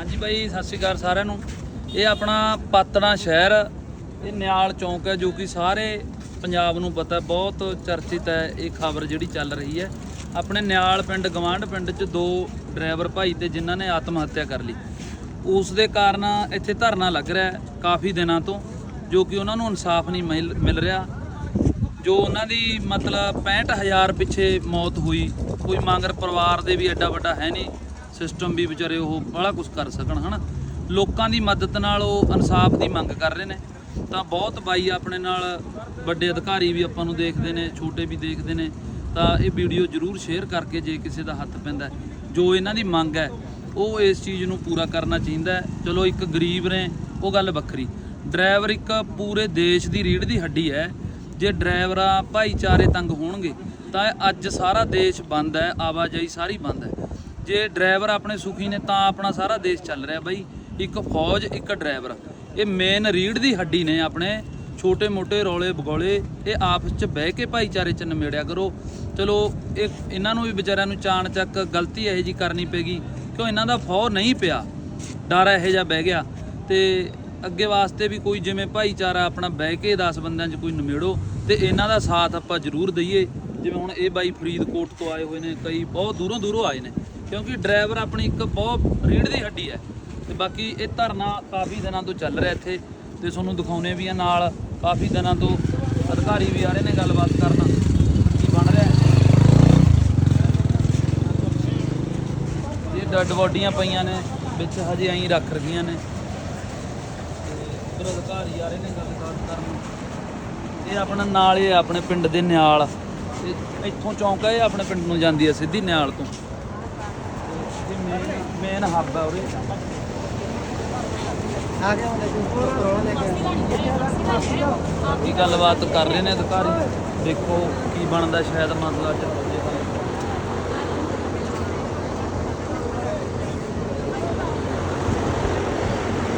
ਹਾਂਜੀ ਬਾਈ, ਸਤਿ ਸ਼੍ਰੀ ਅਕਾਲ ਸਾਰਿਆਂ ਨੂੰ। ਇਹ ਆਪਣਾ ਪਾਤੜਾ ਸ਼ਹਿਰ, ਇਹ ਨਿਆਲ ਚੌਂਕ ਹੈ ਜੋ ਕਿ ਸਾਰੇ ਪੰਜਾਬ ਨੂੰ ਪਤਾ ਬਹੁਤ ਚਰਚਿਤ ਹੈ ਇਹ ਖਬਰ ਜਿਹੜੀ ਚੱਲ ਰਹੀ ਹੈ। ਆਪਣੇ ਨਿਆਲ ਪਿੰਡ, ਗਵਾਂਢ ਪਿੰਡ 'ਚ ਦੋ ਡਰਾਈਵਰ ਭਾਈ ਤੇ ਜਿਨ੍ਹਾਂ ਨੇ ਆਤਮ ਹੱਤਿਆ ਕਰ ਲਈ। ਉਸ ਦੇ ਕਾਰਨ ਇੱਥੇ ਧਰਨਾ ਲੱਗ ਰਿਹਾ ਹੈ ਕਾਫੀ ਦਿਨਾਂ ਤੋਂ, ਜੋ ਕਿ ਉਹਨਾਂ ਨੂੰ ਇਨਸਾਫ ਨਹੀਂ ਮਿਲ ਮਿਲ ਰਿਹਾ। ਜੋ ਉਹਨਾਂ ਦੀ ਮਤਲਬ 65000 ਪਿੱਛੇ ਮੌਤ ਹੋਈ, ਕੋਈ ਮੰਗਰ ਪਰਿਵਾਰ ਦੇ ਵੀ ਐਡਾ ਵੱਡਾ ਹੈ ਨਹੀਂ। ਸਿਸਟਮ ਵੀ ਵਿਚਾਰੇ ਉਹ ਬੜਾ ਕੁਝ ਕਰ ਸਕਣ, ਹਨਾ? ਲੋਕਾਂ ਦੀ ਮਦਦ ਨਾਲ ਉਹ ਇਨਸਾਫ ਦੀ ਮੰਗ ਕਰ ਰਹੇ ਨੇ। ਤਾਂ ਬਹੁਤ ਬਾਈ ਆਪਣੇ ਨਾਲ ਵੱਡੇ ਅਧਿਕਾਰੀ ਵੀ ਆਪਾਂ ਨੂੰ ਦੇਖਦੇ ਨੇ, ਛੋਟੇ ਵੀ ਦੇਖਦੇ ਨੇ। ਤਾਂ ਇਹ ਵੀਡੀਓ ਜਰੂਰ ਸ਼ੇਅਰ ਕਰਕੇ ਜੇ ਕਿਸੇ ਦਾ ਹੱਥ ਪੈਂਦਾ ਜੋ ਇਹਨਾਂ ਦੀ ਮੰਗ ਹੈ, ਉਹ ਇਸ ਚੀਜ਼ ਨੂੰ ਪੂਰਾ ਕਰਨਾ ਚਾਹੀਦਾ ਚਲੋ ਇੱਕ ਗਰੀਬ ਨੇ, ਉਹ ਗੱਲ ਵੱਖਰੀ। ਡਰਾਈਵਰ ਇੱਕ ਪੂਰੇ ਦੇਸ਼ ਦੀ ਰੀੜ ਦੀ ਹੱਡੀ ਹੈ। ਜੇ ਡਰਾਈਵਰਾਂ ਭਾਈਚਾਰੇ ਤੰਗ ਹੋਣਗੇ, ਤਾਂ ਅੱਜ ਸਾਰਾ ਦੇਸ਼ ਬੰਦ ਹੈ, ਆਵਾਜਾਈ ਸਾਰੀ ਬੰਦ ਹੈ। ਜੇ ਡਰਾਈਵਰ ਆਪਣੇ ਸੁਖੀ ਨੇ ਤਾਂ ਆਪਣਾ ਸਾਰਾ ਦੇਸ਼ ਚੱਲ ਰਿਹਾ ਬਾਈ। ਇੱਕ ਫੌਜ, ਇੱਕ ਡਰਾਈਵਰ। ਇਹ ਮੇਨ ਰੀੜ ਦੀ ਹੱਡੀ ਨੇ ਆਪਣੇ। ਛੋਟੇ ਮੋਟੇ ਰੌਲੇ ਬਗੌਲੇ ਇਹ ਆਪਸ ਚ ਬਹਿ ਕੇ ਭਾਈਚਾਰੇ ਚ ਨਿਮੇੜਿਆ ਕਰੋ। ਚਲੋ, ਇਹ ਇਹਨਾਂ ਨੂੰ ਵੀ ਵਿਚਾਰਿਆਂ ਨੂੰ ਚਾਣ ਚੱਕ ਗਲਤੀ ਇਹੋ ਜੀ ਕਰਨੀ ਪੈਗੀ। ਕਿਉਂ ਇਹਨਾਂ ਦਾ ਫੌ ਨਹੀਂ ਪਿਆ? ਡਰ ਇਹੋ ਜਿਹਾ ਬਹਿ ਗਿਆ। ਤੇ ਅੱਗੇ ਵਾਸਤੇ ਵੀ ਕੋਈ ਜਿਵੇਂ ਭਾਈਚਾਰਾ ਆਪਣਾ ਬਹਿ ਕੇ 10 ਬੰਦਿਆਂ 'ਚ ਕੋਈ ਨਿਮੇੜੋ, ਤੇ ਇਹਨਾਂ ਦਾ ਸਾਥ ਆਪਾਂ ਜ਼ਰੂਰ ਦਈਏ। ਜਿਵੇਂ ਹੁਣ ਇਹ ਬਾਈ ਫਰੀਦਕੋਟ ਤੋਂ ਆਏ ਹੋਏ ਨੇ, ਕਈ ਬਹੁਤ ਦੂਰੋਂ ਦੂਰੋਂ ਆਏ ਨੇ। ਕਿਉਂਕਿ ਡਰਾਈਵਰ ਆਪਣੀ ਇੱਕ ਬਹੁਤ ਰੀੜ ਦੀ ਹੱਡੀ ਹੈ। ਤੇ ਬਾਕੀ ਇਹ ਧਰਨਾ ਕਾਫੀ ਦਿਨਾਂ ਤੋਂ ਚੱਲ ਰਿਹਾ ਇੱਥੇ ਤੇ ਤੁਹਾਨੂੰ ਦਿਖਾਉਨੇ ਵੀ ਆ ਨਾਲ। ਕਾਫੀ ਦਿਨਾਂ ਤੋਂ ਅਧਿਕਾਰੀ ਵੀ ਆ ਰਹੇ ਨੇ ਗੱਲਬਾਤ ਕਰਨ। ਕੀ ਬਣ ਰਿਹਾ ਇਹ ਡੈਡ ਬੋਡੀਆਂ ਪਈਆਂ ਨੇ, ਵਿੱਚ ਹਜੇ ਐਂ ਰੱਖ ਰਹੀਆਂ ਨੇ। ਤੇ ਉੱਧਰ ਅਧਿਕਾਰੀ ਆ ਰਹੇ ਨੇ ਗੱਲਬਾਤ ਕਰਨ। ਇਹ ਆਪਣਾ ਨਾਲ ਹੀ ਹੈ ਆਪਣੇ ਪਿੰਡ ਦੇ ਨਿਆਲ। ਇੱਥੋਂ ਚੌਂਕ ਹੈ ਇਹ ਆਪਣੇ ਪਿੰਡ ਨੂੰ ਜਾਂਦੀ ਹੈ ਸਿੱਧੀ ਨਿਆਲ ਤੋਂ। ਮੇਨ ਹੱਬ ਹੈ ਉਰੇ। ਆ ਗਿਆ ਉਹਦੇ ਕੋਲ ਕਰੋਨਾ ਲੈ ਕੇ ਕੀ ਗੱਲਬਾਤ ਕਰ ਰਹੇ ਨੇ ਅਧਿਕਾਰੀ। ਦੇਖੋ ਕੀ ਬਣਦਾ ਸ਼ਾਇਦ ਮਸਲਾ ਚ ਹੋ ਜੇ।